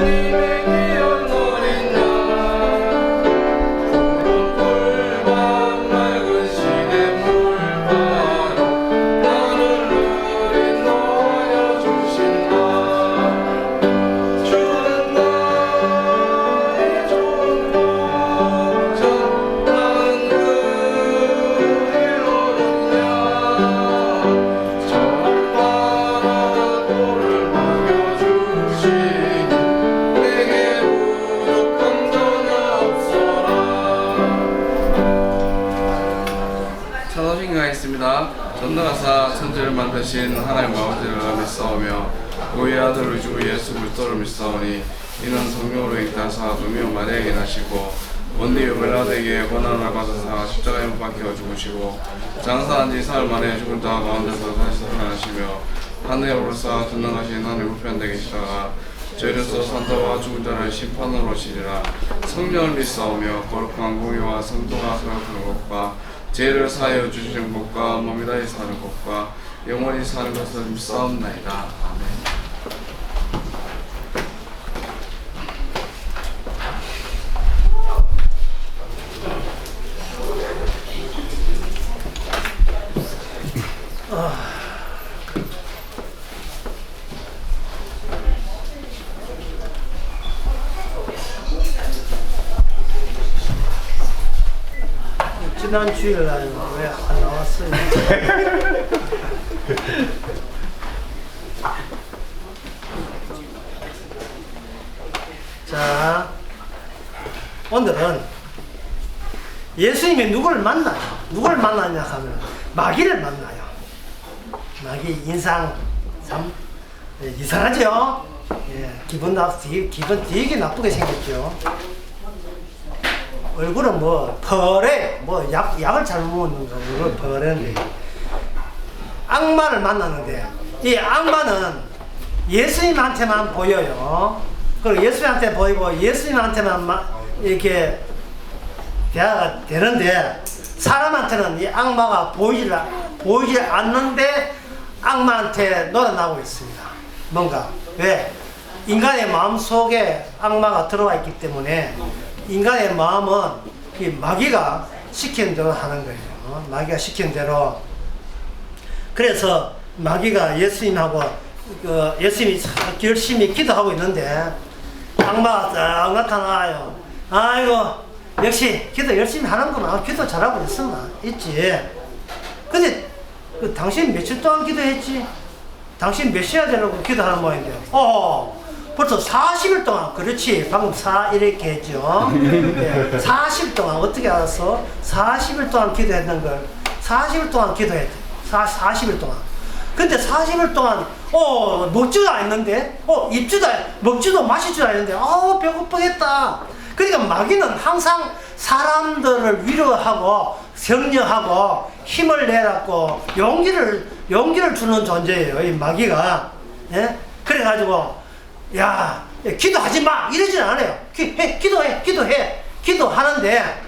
주 천지를 만드신 하나님 아버지를 믿사오며 그의 아들 우리 주 예수 그리스도를 믿사오니 이는 성령으로 인하사 동명 마리아에게 나시고 원디 유벨라드에게 고난을 받으사 십자가에 못 박혀 죽으시고 장사한 지 사흘 만에 죽은 자 가운데서 다시 살아나시며 하늘에 오르사 전능하신 하나님 우편에 계시다가 죄로서 산자와 죽은 자를 심판으로 오시리라. 성령을 믿사오며 거룩한 공의와 성도가 서역하는 것과 죄를 사하여 주시는 것과 몸이 다히 사는 것과 영원히 사는 것을 믿사옵나이다 아멘 지난 주일 날 왜안 나왔어요? 자, 오늘은 예수님이 누구를 만나요? 누구를 만나냐 하면 마귀를 만나요. 마귀 인상 참 예, 이상하죠? 예, 기분 나 기분 되게 나쁘게 생겼죠. 얼굴은 뭐 벌에 뭐 약 약을 잘못 먹는 거 얼굴 벌인데 악마를 만나는데 이 악마는 예수님한테만 보여요. 그리고 예수님한테 보이고 예수님한테만 마- 이렇게 대화가 되는데 사람한테는 이 악마가 보이질 않- 보이질 않는데 악마한테 놀아나고 있습니다. 뭔가 왜 인간의 마음 속에 악마가 들어와 있기 때문에 인간의 마음은 이 마귀가 시키는 대로 하는 거예요. 어? 마귀가 시키는 대로. 그래서 마귀가 예수님하고 그 예수님이 싹 열심히 기도하고 있는데 악마가 딱 나타나요. 아이고 역시 기도 열심히 하는구나. 아, 기도 잘하고 있으나? 있지. 근데 그 당신 며칠 동안 기도했지? 당신 몇 시간 되려고 기도하는 모양인데? 어 벌써 40일 동안. 그렇지. 방금 4 이렇게 했죠. 네, 40일 동안. 어떻게 알았어? 40일 동안 기도했는 걸. 40일 동안 기도했대. 4, 40일 동안. 근데 40일 동안 어 먹지도 않았는데? 어 입지도 않- 먹지도 마시지도 않았는데? 아 배고프겠다 그러니까 마귀는 항상 사람들을 위로하고 격려하고 힘을 내라고 용기를 용기를 주는 존재예요 이 마귀가 예? 그래가지고 야 기도하지 마 이러진 않아요 기, 해, 기도해 기도해 기도하는데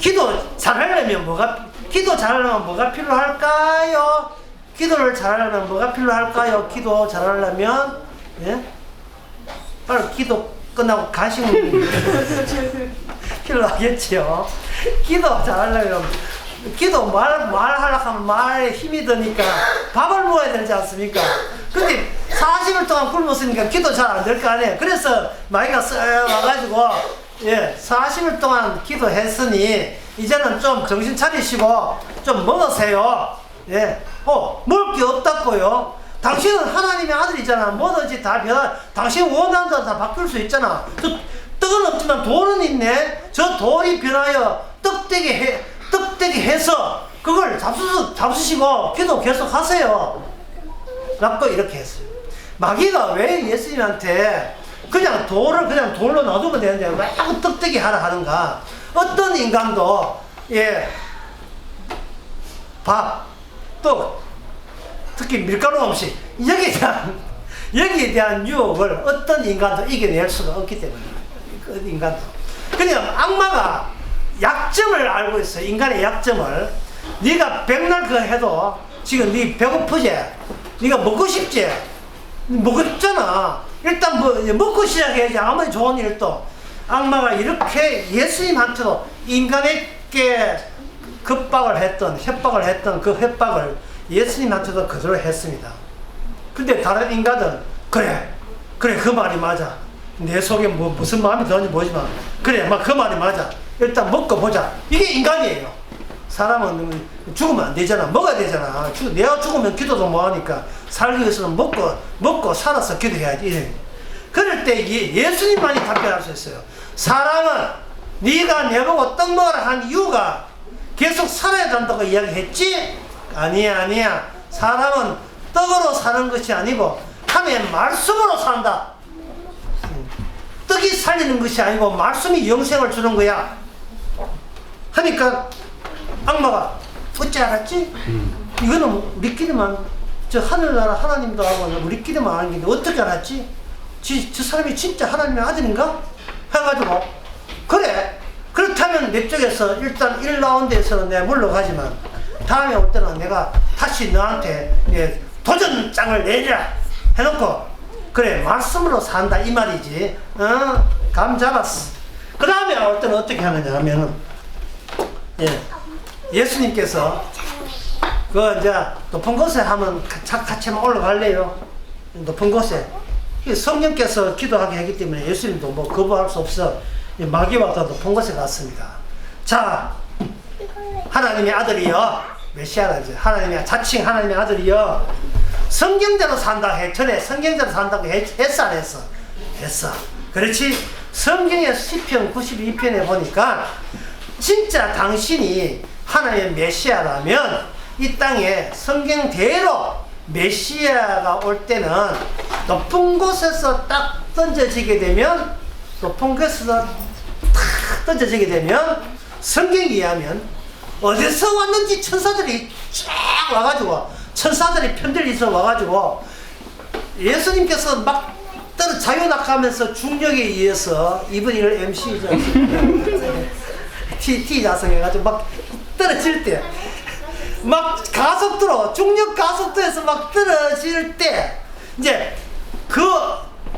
기도 잘하려면 뭐가 기도 잘하려면 뭐가 필요할까요? 기도를 잘하려면 뭐가 필요할까요? 기도 잘하려면 예? 빨리 기도 끝나고 가시면 필요하겠죠. 기도 잘하려면 기도 말 말하려고 하면 말에 힘이 드니까 밥을 먹어야 되지 않습니까? 근데 40일 동안 굶었으니까 기도 잘 안 될 거 아니에요. 그래서 마이가 쓱 와가지고 예 40일 동안 기도했으니 이제는 좀 정신 차리시고 좀 먹으세요. 예, 어 먹을 게 없다고요. 당신은 하나님의 아들이잖아. 뭐든지 다 변화. 당신 원하는 대로 다 바뀔 수 있잖아. 저 떡은 없지만 돌은 있네. 저 돌이 변하여 떡되게 해, 떡되게 해서 그걸 잡수 잡수시고 기도 계속 하세요. 라고 이렇게 했어요. 마귀가 왜 예수님한테 그냥 돌을 그냥 돌로 놔두면 되는데 왜 떡되게 하라 하는가? 어떤 인간도 예 밥, 떡, 특히 밀가루 음식 여기에 대한 여기에 대한 유혹을 어떤 인간도 이겨낼 수가 없기 때문에 그 인간도. 그냥 악마가 약점을 알고 있어. 요 인간의 약점을. 네가 백날 그 해도 지금 네 배고프지? 네가 먹고 싶지? 먹고 싶잖아. 일단 뭐 먹고 시작해야지. 아무리 좋은 일도 악마가 이렇게 예수님한테도 인간에게 급박을 했던 협박을 했던 그 협박을 예수님한테도 그대로 했습니다. 근데 다른 인간은 그래 그래 그 말이 맞아. 내 속에 뭐 무슨 마음이 드는지 모르지만 그래 막 그 말이 맞아. 일단 먹고 보자. 이게 인간이에요. 사람은 죽으면 안 되잖아. 먹어야 되잖아. 죽- 내가 죽으면 기도도 못하니까 살기 위해서는 먹고 먹고 살아서 기도해야지. 이래. 그럴 때 예, 예수님만이 답변할 수 있어요. 사람은 네가 내보고 떡 먹으라 한 이유가 계속 살아야 된다고 이야기했지? 아니야 아니야 사람은 떡으로 사는 것이 아니고 하나님의 말씀으로 산다 음. 떡이 살리는 것이 아니고 말씀이 영생을 주는 거야 하니까 악마가 어찌 알았지? 이거는 우리끼리만 저 하늘나라 하나님도 하고 우리끼리만 아는 게 어떻게 알았지? 지, 저 사람이 진짜 하나님의 아들인가? 해가지고 그래 그렇다면 내 쪽에서 일단 1라운드에서는 내가 물러가지만 다음에 올 때는 내가 다시 너한테 예, 도전장을 내리라 해놓고 그래 말씀으로 산다 이 말이지. 어? 감 잡았어. 그 다음에 올 때는 어떻게 하느냐 하면은 예, 예수님께서 그 이제 높은 곳에 하면 가- 같이 올라갈래요? 높은 곳에. 이 성령께서 기도하게 하기 때문에 예수님도 뭐 거부할 수 없어. 이 마귀와 더 높은 곳에 갔습니다. 자 하나님의 아들이여. 메시아가 이제 하나님의 자칭 하나님의 아들이여. 성경대로 산다 해 전에 성경대로 산다고 했, 했어 안 했어? 했어. 그렇지? 성경의 시편 92편에 보니까 진짜 당신이 하나님의 메시아라면 이 땅에 성경대로 메시아가 올 때는 높은 곳에서 딱 던져지게 되면 높은 곳에서 탁 던져지게 되면 성경에 의하면 어디서 왔는지 천사들이 쫙 와가지고 천사들이 편들리서 와가지고 예수님께서 막 떨어 자유낙하면서 중력에 의해서 이분이를 MC죠. T, T 자성해가지고 막 떨어질 때 막 가속도로 중력 가속도에서 막 떨어질 때 이제 그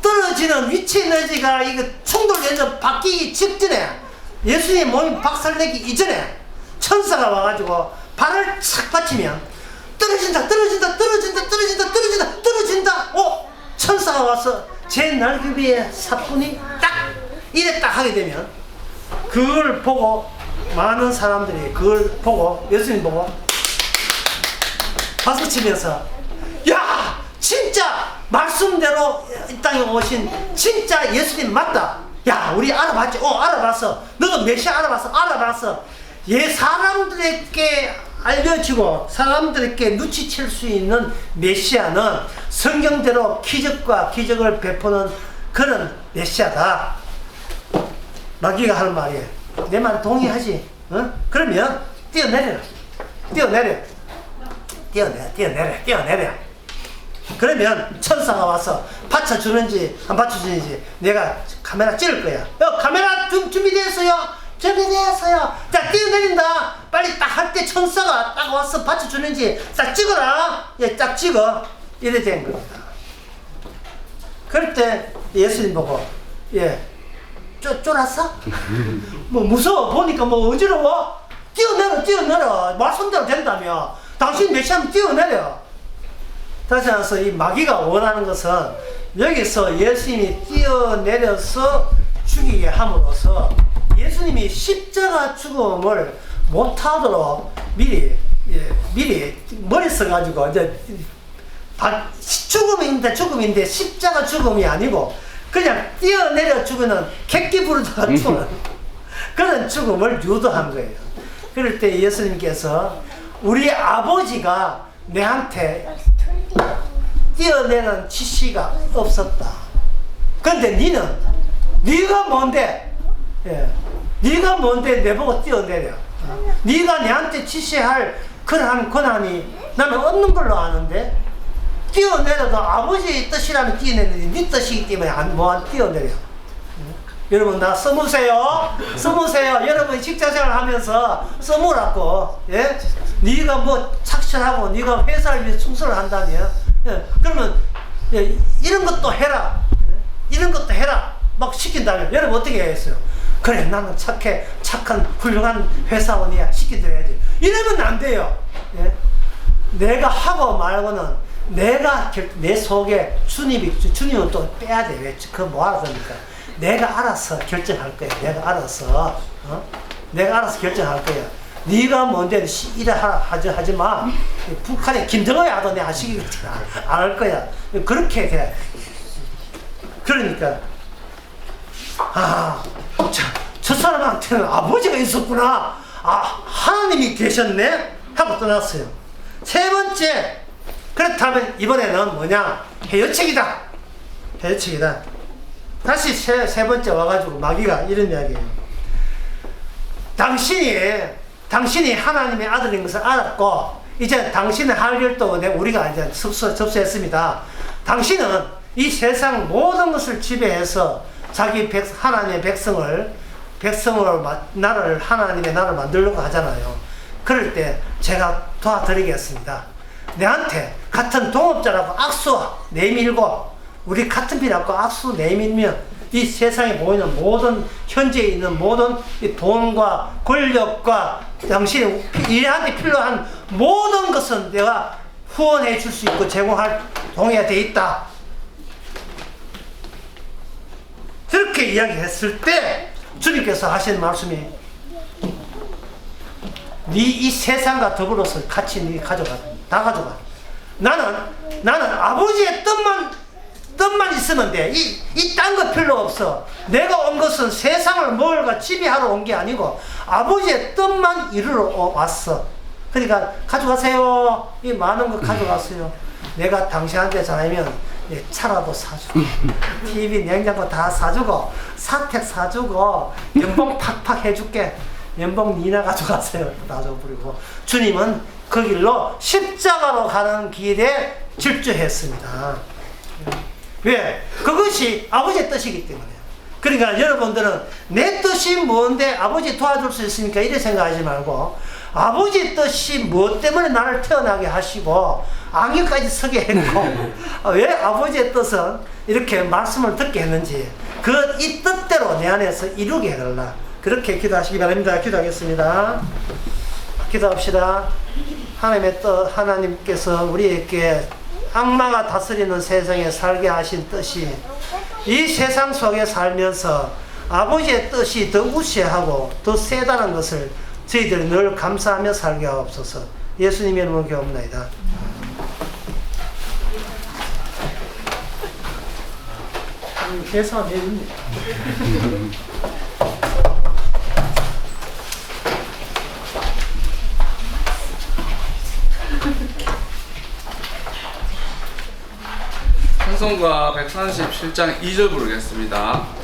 떨어지는 위치 에너지가 이거 충돌돼서 바뀌기 직전에 예수님 몸이 박살내기 이전에 천사가 와가지고 발을 착 받치면 떨어진다 떨어진다 떨어진다 떨어진다 떨어진다 떨어진다. 어? 천사가 와서 제 날개 위에 사뿐히 딱 이래 딱 하게 되면 그걸 보고 많은 사람들이 그걸 보고 예수님 보고 박수 치면서 야 진짜 말씀대로 이 땅에 오신 진짜 예수님 맞다. 야 우리 알아봤지? 어 알아봤어. 너도 메시아 알아봤어? 알아봤어 예 사람들에게 알려지고 사람들에게 눈치챌 수 있는 메시아는 성경대로 기적과 기적을 베푸는 그런 메시아다. 마귀가 하는 말이에요. 내 말 동의하지? 어? 그러면 뛰어내려라 뛰어내려. 뛰어내려 뛰어내려 뛰어내려. 그러면 천사가 와서 받쳐주는지 안 받쳐주는지 내가 카메라 찍을 거야. 어, 카메라 좀 준비되었어요 준비되었어요. 자 뛰어내린다. 빨리 딱 할 때 천사가 딱 와서 받쳐주는지 딱 찍어라. 예 딱 찍어. 이래 된 겁니다. 그럴 때 예수님 보고 예 쫄, 쫄았어? 뭐 무서워. 보니까 뭐 어지러워? 뛰어내려 뛰어내려. 말씀대로 된다며. 당신 메시아면 뛰어내려. 다시 한서 이 마귀가 원하는 것은 여기서 예수님이 뛰어내려서 죽이게 함으로써 예수님이 십자가 죽음을 못하도록 미리 예, 미리 머리 써가지고 이제 바- 죽음인데 죽음인데 십자가 죽음이 아니고 그냥 뛰어내려 죽는 객기 부르다가 죽는 그런 죽음을 유도한 거예요. 그럴 때 예수님께서 우리 아버지가 내한테 뛰어내는 지시가 없었다. 근데 니는 네가 뭔데? 예. 네가 뭔데 내보고 뛰어내려? 어? 네가 내한테 지시할 그러한 권한이 나는 없는 걸로 아는데 뛰어내려도 아버지의 뜻이라면 뛰어내는데 네 뜻이기 때문에 안, 뭐안 뛰어내려. 여러분 나 써무세요. 써무세요. 여러분 직장생활 하면서 써무라고. 예? 네가 뭐 착실하고 네가 회사를 위해 충성을 한다면 예. 그러면 예, 이런 것도 해라. 예? 이런 것도 해라 막 시킨다면 여러분 어떻게 하겠어요? 그래 나는 착해 착한 훌륭한 회사원이야 시켜드려야지 이러면 안 돼요 예? 내가 하고 말고는 내가 결- 내 속에 주님이 주- 주님은 또 빼야 돼. 왜? 그 뭐하러 합니까? 내가 알아서 결정할 거야. 내가 알아서 어? 내가 알아서 결정할 거야. 네가 뭔데 시- 이래 하, 하지 하지 마. 북한에 김정은이 하도 내가 시키겠지 안할 거야. 그렇게 돼. 그러니까 아, 자, 저 사람한테는 아버지가 있었구나. 아, 하나님이 계셨네? 하고 떠났어요. 세 번째, 그렇다면 이번에는 뭐냐? 해여책이다. 해여책이다. 다시 세, 세 번째 와가지고 마귀가 이런 이야기예요. 당신이, 당신이 하나님의 아들인 것을 알았고, 이제 당신의 할 일도 내 우리가 이제 접수, 접수했습니다. 당신은 이 세상 모든 것을 지배해서 자기 백, 하나님의 백성을, 백성을, 마- 나라를, 하나님의 나라를 만들려고 하잖아요. 그럴 때 제가 도와드리겠습니다. 내한테 같은 동업자라고 악수 내밀고, 우리 같은 피라고 악수 내밀면 이 세상에 보이는 모든 현재에 있는 모든 이 돈과 권력과 당신이 일하는데 필요한 모든 것은 내가 후원해 줄 수 있고 제공할 동의가 돼 있다. 그렇게 이야기했을 때 주님께서 하신 말씀이 네 이 세상과 더불어서 같이 네 가져가 다 가져가. 나는 나는 아버지의 뜻만 뜻만 있으면 돼이이 딴거 필요 없어. 내가 온 것은 세상을 뭘가 지배하러 온 게 아니고 아버지의 뜻만 이루러 어- 왔어. 그러니까 가져가세요. 이 많은 거 가져가세요. 내가 당신한테 잘하면 예, 차라도 사주고. TV 냉장고 다 사주고 사택 사주고 연봉 팍팍 해줄게. 연봉 니나 가져가세요. 다 줘버리고. 주님은 그 길로 십자가로 가는 길에 질주했습니다. 왜? 그것이 아버지의 뜻이기 때문에 그러니까 여러분들은 내 뜻이 뭔데 아버지 도와줄 수 있으니까 이래 생각하지 말고 아버지 뜻이 무엇 때문에 나를 태어나게 하시고 안경까지 서게 했고 왜 아버지의 뜻은 이렇게 말씀을 듣게 했는지 그 이 뜻대로 내 안에서 이루게 해달라. 그렇게 기도하시기 바랍니다. 기도하겠습니다. 기도합시다. 하나님의 뜻 하나님께서 우리에게 악마가 다스리는 세상에 살게 하신 뜻이 이 세상 속에 살면서 아버지의 뜻이 더 우세하고 더 세다는 것을 저희들이 늘 감사하며 살게 하옵소서 예수님의 이름으로 기도합니다 계산 해 줍니다 찬송가 137장 2절 부르겠습니다.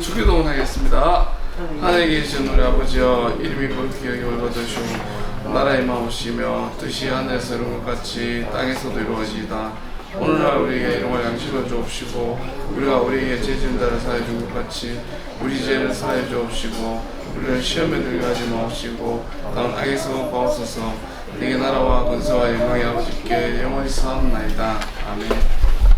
주기도문 하겠습니다. 하늘에 계신 우리 아버지여 이름이 거룩히 여김을 받으시고 나라의 마오시며 뜻이 하늘에서 이룬 것 같이 땅에서도 이루어지이다. 오늘날 우리에게 일용할 양식을 주옵시고 우리가 우리에게 죄진 자를 사해 준것 같이 우리 죄를 사해 주옵시고 우리를 시험에 들게 하지 마옵시고 다음 악에서 구하옵소서 내게 나라와 근세와 영광이 아버지께 영원히 사옵나이다. 아멘